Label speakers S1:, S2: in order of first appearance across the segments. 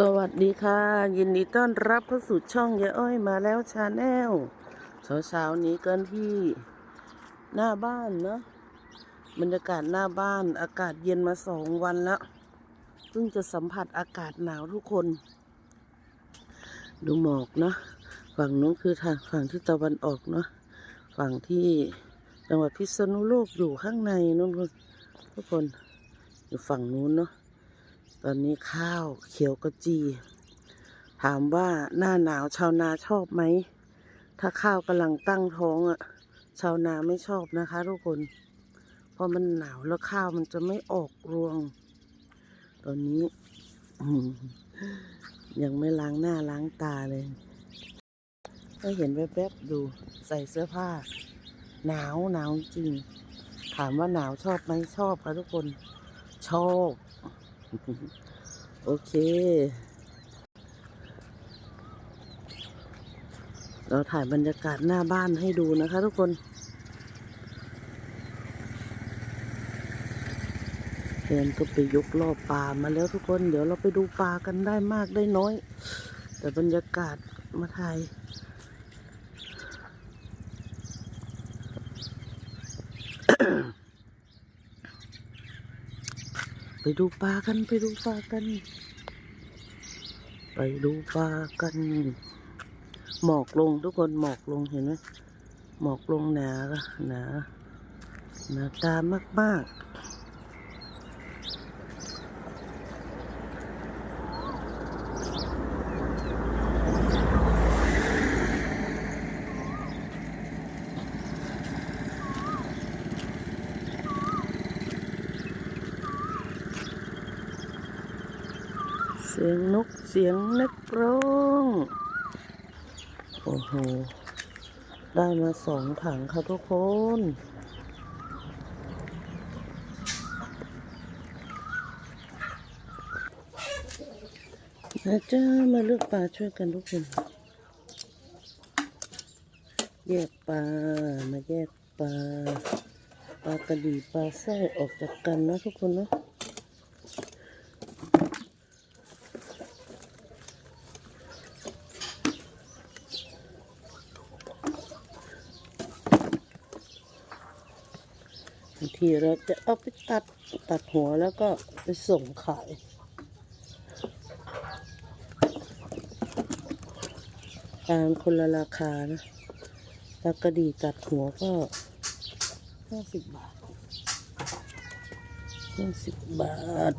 S1: สวัสดีค่ะ ยินดีต้อนรับเข้าสู่ช่องยายอ้อยมาแล้วชาแนลเช้าเช้าๆนี้กันที่หน้าบ้านเนาะบรรยากาศหน้าบ้านอากาศเย็นมาสองวันแล้วเพิ่งจะสัมผัสอากาศหนาวทุกคน ดูหมอกเนาะฝั่งนู้นคือทางฝั่งที่ตะวันออกเนาะฝั่งที่จังหวัดพิษณุโลกอยู่ข้างในนู้นทุกคนอยู่ฝั่งนู้นเนาะ ตอนนี้ข้าวเขียวกระจี ถามว่าหน้าหนาวชาวนาชอบไหม ถ้าข้าวกำลังตั้งท้องอะ ชาวนาไม่ชอบนะคะทุกคน เพราะมันหนาวแล้วข้าวมันจะไม่ออกรวง ตอนนี้ยังไม่ล้างหน้าล้างตาเลยก็เห็นแวบๆดูใส่เสื้อผ้า หนาวหนาวจริง ถามว่าหนาวชอบไหมชอบค่ะทุกคน ชอบ โอเค เราถ่ายบรรยากาศหน้าบ้านให้ดูนะคะทุกคนแฟนก็ไปยกล่อปลามาแล้วทุกคน เดี๋ยวเราไปดูปลากันได้มากได้น้อย แต่บรรยากาศมาถ่าย ไปดูปลากันไปดูปลากัน ไปดูปลากัน หมอกลงทุกคนหมอกลงเห็นไหมหมอกลงหนาหนาหนาตามากๆ เสียงนกเสียงนักร้อง โอ้โห ได้มาสองถังค่ะทุกคน นะจ้ามาเลือกปลาช่วยกันทุกคน แยกปลา มาแยกปลา ปลากระดีปลาไส้ออกจากกันนะทุกคนเนาะางทีเราจะเอาไปตัดตัดหัวแล้วก็ไปส่งขายตามคนละราคานะแลากระดีตัดหัวก็ห้าสิบบาทห้าสิบบาท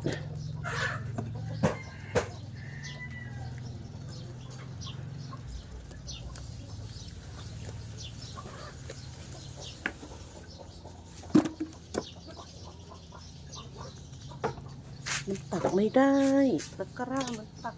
S1: ตักไม่ได้ตะกร้ามันตัก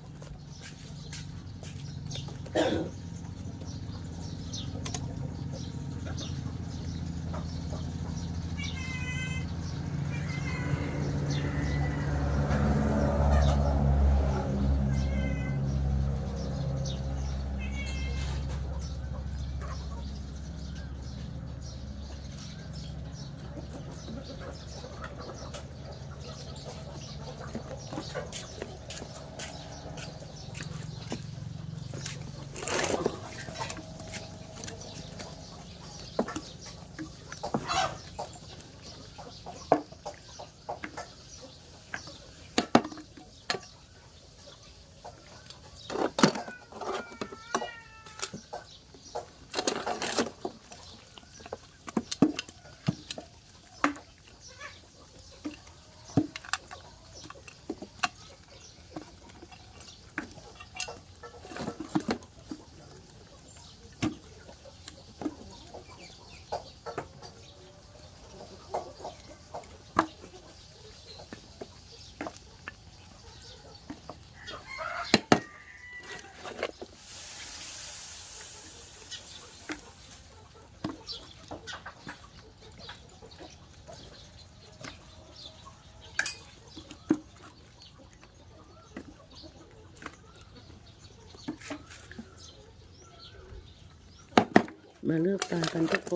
S1: มาเลือกปลากันทุกค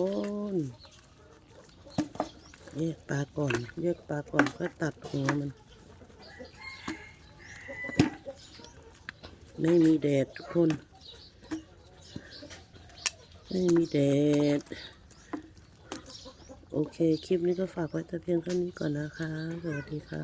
S1: นแยกปลาก่อนแยกปลาก่อนค่อยตัดหัวมัน ไม่มีแดดทุกคน ไม่มีแดด โอเค คลิปนี้ก็ฝากไว้แต่เพียงเท่านี้ก่อนนะคะ สวัสดีค่ะ